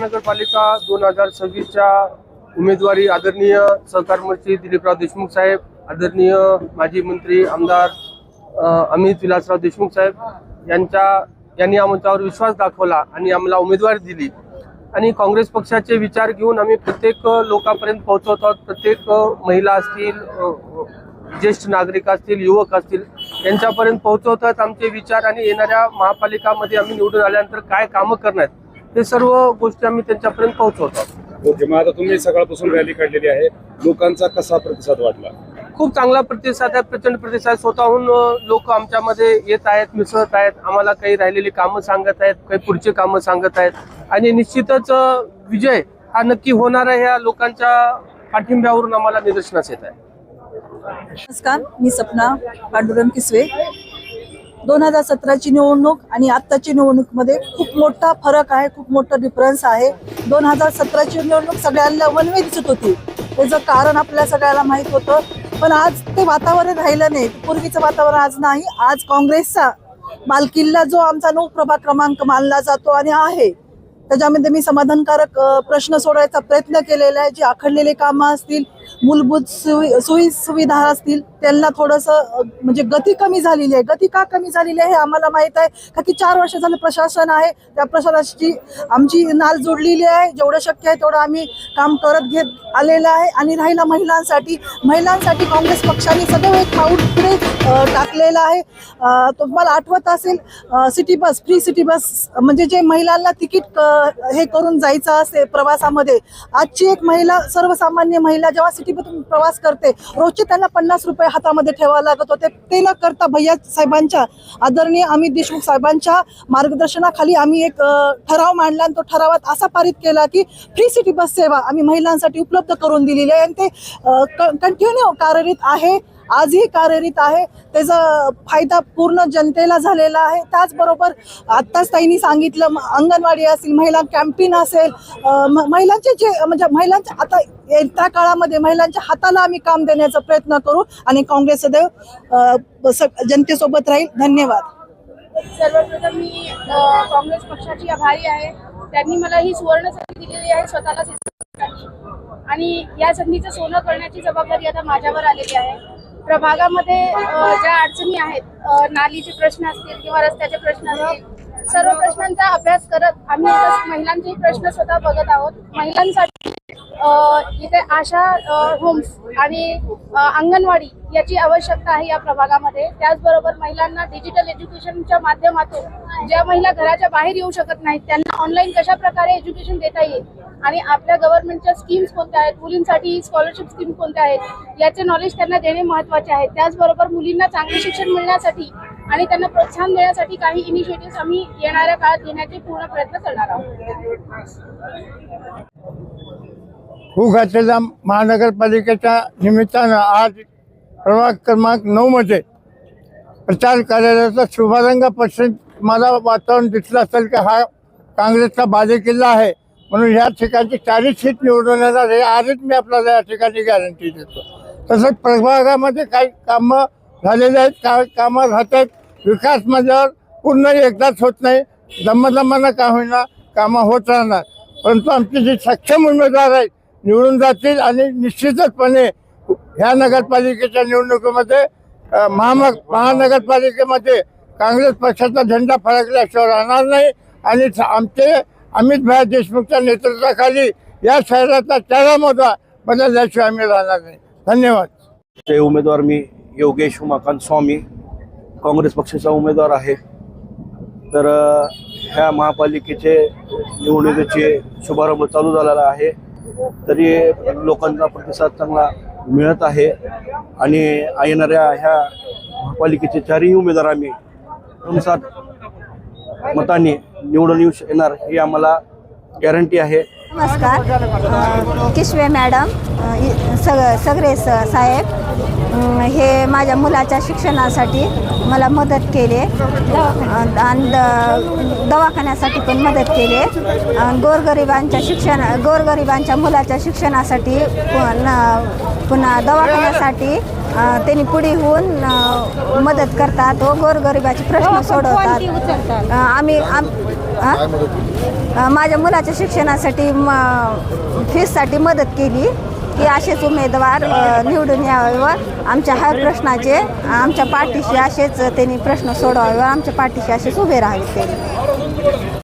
महानगरपालिका दोन हजार सव्वीसच्या उमेदवारी आदरणीय सहकार मंत्री दिलीपराव देशमुख साहेब आदरणीय माजी मंत्री आमदार अमित विलासराव देशमुख साहेब यांच्या यांनी आमच्यावर विश्वास दाखवला आणि आम्हाला उमेदवारी दिली. आणि काँग्रेस पक्षाचे विचार घेऊन आम्ही प्रत्येक लोकांपर्यंत पोहोचवत आहोत. प्रत्येक महिला असतील ज्येष्ठ नागरिक असतील युवक असतील यांच्यापर्यंत पोहोचवतात आमचे विचार आणि येणाऱ्या महापालिकामध्ये आम्ही निवडून आल्यानंतर काय कामं करणार हे सर्व गोष्टी आम्ही त्यांच्यापर्यंत पोहोचवतो. ओके मग आता तुम्ही सकाळपासून रॅली काढलेली आहे लोकांचा कसा प्रतिसाद वाटला? खूप चांगला प्रतिसाद आहे प्रचंड प्रतिसाद. स्वतःहून लोक आमच्यामध्ये येत आहेत मिसळत आहेत. आम्हाला काही राहिलेली कामं सांगत आहेत काही पुढची कामं सांगत आहेत. आणि निश्चितच विजय हा नक्की होणार आहे ह्या लोकांच्या पाठिंब्यावरून आम्हाला निदर्शनास येत आहे. नमस्कार मी सपना पांडुरंग किसवे. दोन हजार सतराची निवडणूक आणि आत्ताची निवडणूकमध्ये खूप मोठा फरक आहे खूप मोठा डिफरन्स आहे. दोन हजार सतराची निवडणूक सगळ्यांना वनवे दिसत होती. त्याचं कारण आपल्या सगळ्याला माहीत होतं पण आज ते वातावरण राहिलं नाही. पूर्वीचं वातावरण आज नाही. आज काँग्रेसचा मालकिल्ला जो आमचा नऊ प्रभाग क्रमांक मानला जातो आणि आहे त्याच्यामध्ये मी समाधानकारक प्रश्न सोडवायचा प्रयत्न केलेला आहे. जी आखडलेले कामं असतील मूलभूत सुवि सोयी सुविधा असतील त्यांना थोडंसं म्हणजे गती कमी झालेली आहे. गती का कमी झालेली आहे हे आम्हाला माहीत आहे. का की चार वर्ष झालं प्रशासन आहे. त्या प्रशासनाची आमची नाल जोडलेली आहे. जेवढं शक्य आहे तेवढं आम्ही काम करत घेत आलेलं आहे. आणि राहिला महिलांसाठी महिलांसाठी काँग्रेस पक्षाने सदैव एक पाऊल पुढे टाकलेलं आहे. तुम्हाला आठवत असेल city bus free city bus म्हणजे जे महिलांना तिकीट हे करून जायचं असेल प्रवासामध्ये. आजची एक महिला सर्वसामान्य महिला जेव्हा सिटीमधून प्रवास करते रोजचे त्यांना पन्नास रुपये हातामध्ये ठेवावं लागत होते. ते न करता भैया साहेबांच्या आदरणीय अमित देशमुख साहेबांच्या मार्गदर्शनाखाली आम्ही एक ठराव मांडला आणि तो ठरावात असा पारित केला की फ्री सिटी बस सेवा आम्ही महिलांसाठी उपलब्ध करून दिलेली आहे. आणि ते कंटिन्यू कार्यरत आहे. आजही कार्यरत आहे. त्याचा फायदा पूर्ण जनतेला झालेला आहे. त्याचबरोबर आत्ताच ताईंनी सांगितलं अंगणवाडी असेल महिला कॅम्पिन असेल महिलांचे जे म्हणजे महिलांच्या आता येत्या काळामध्ये महिलांच्या हाताला आम्ही काम देण्याचा प्रयत्न करू आणि काँग्रेस सदैव स- जनतेसोबत राहील. धन्यवाद. सर्वप्रथम मी काँग्रेस पक्षाची आभारी आहे. त्यांनी मला ही सुवर्ण संधी दिलेली आहे स्वतःला आणि या संधीचं सोनं करण्याची जबाबदारी आता माझ्यावर आलेली आहे. प्रभागामध्ये ज्या अडचणी आहेत नालीचे प्रश्न असतील किंवा रस्त्याचे प्रश्न असतील सर्व प्रश्नांचा अभ्यास करत आम्ही महिलांचे प्रश्न स्वतः बघत आहोत. महिलांसाठी इथे आशा होम्स आणि अंगणवाडी याची आवश्यकता आहे या प्रभागामध्ये. त्याचबरोबर महिलांना डिजिटल एज्युकेशनच्या माध्यमातून ज्या महिला घराच्या बाहेर येऊ शकत नाहीत त्यांना ऑनलाईन कशा प्रकारे एज्युकेशन देता येईल? आणि आपल्या गव्हर्नमेंटच्या स्कीम्स कोणत्या आहेत? मुलींसाठी स्कॉलरशिप स्कीम कोणत्या आहेत? याचे नॉलेज त्यांना देणे महत्त्वाचे आहे. त्याचबरोबर मुलींना चांगले शिक्षण मिळण्यासाठी आणि त्यांना प्रोत्साहन देण्यासाठी काही इनिशिएटिव्ह आम्ही येणाऱ्या काळात घेण्याचे पूर्ण प्रयत्न करणार आहोत. भूघातेला महानगरपालिकेच्या निमित्तानं आज प्रभाग क्रमांक नऊमध्ये प्रचार कार्यालयाचा शुभारंगापासून मला वातावरण दिसलं असेल की हा काँग्रेसचा बालेकिल्ला आहे. म्हणून या ठिकाणी चाळीस सीट निवडून येणार हे आजच मी आपल्याला या ठिकाणी गॅरंटी देतो. तसंच प्रभागामध्ये काही कामं झालेले आहेत. काय कामं राहत आहेत. विकास म्हणल्यावर पूर्ण एकदाच होत नाही. दमदमानं का होईना कामं होत राहणार. परंतु आमचे जे सक्षम उमेदवार आहेत निवडून जातील आणि निश्चितचपणे ह्या नगरपालिकेच्या निवडणुकीमध्ये महामा महाम महानगरपालिकेमध्ये काँग्रेस पक्षाचा झेंडा फडकल्याशिवाय राहणार नाही आणि आमचे अमित भाई देशमुखच्या नेतृत्वाखाली या शहराचा चेहरा मोठा बदलल्याशिवाय आम्ही राहणार नाही. धन्यवाद. ते उमेदवार मी योगेश उमाकांत स्वामी काँग्रेस पक्षाचा उमेदवार आहे. तर ह्या महापालिकेचे निवडणुकीचे शुभारंभ चालू झालेला आहे. तरी लोकांचा प्रतिसाद चांगला मिळत आहे. आणि येणाऱ्या ह्या महापालिकेचे चारही उमेदवार आम्ही तुमसात मताने निवडून येऊ येणार ही आम्हाला गॅरंटी आहे. नमस्कार. किशवे मॅडम सग सगळे स साहेब हे माझ्या मुलाच्या शिक्षणासाठी मला मदत केली. आणि द- दवाखान्यासाठी पण मदत केली. आणि गोरगरिबांच्या शिक्षण गोरगरिबांच्या मुलाच्या शिक्षणासाठी पुन्हा पुन्हा दवाखान्यासाठी त्यांनी पुढे होऊन मदत करतात व गोरगरिबाचे प्रश्न सोडवतात. अ, आम्ही आम माझ्या मुलाच्या शिक्षणासाठी म फीससाठी मदत केली. की असेच उमेदवार निवडून यावे. व आमच्या हर प्रश्नाचे आमच्या पाठीशी असेच त्यांनी प्रश्न सोडवावे. व आमच्या पाठीशी असेच उभे राहावे ते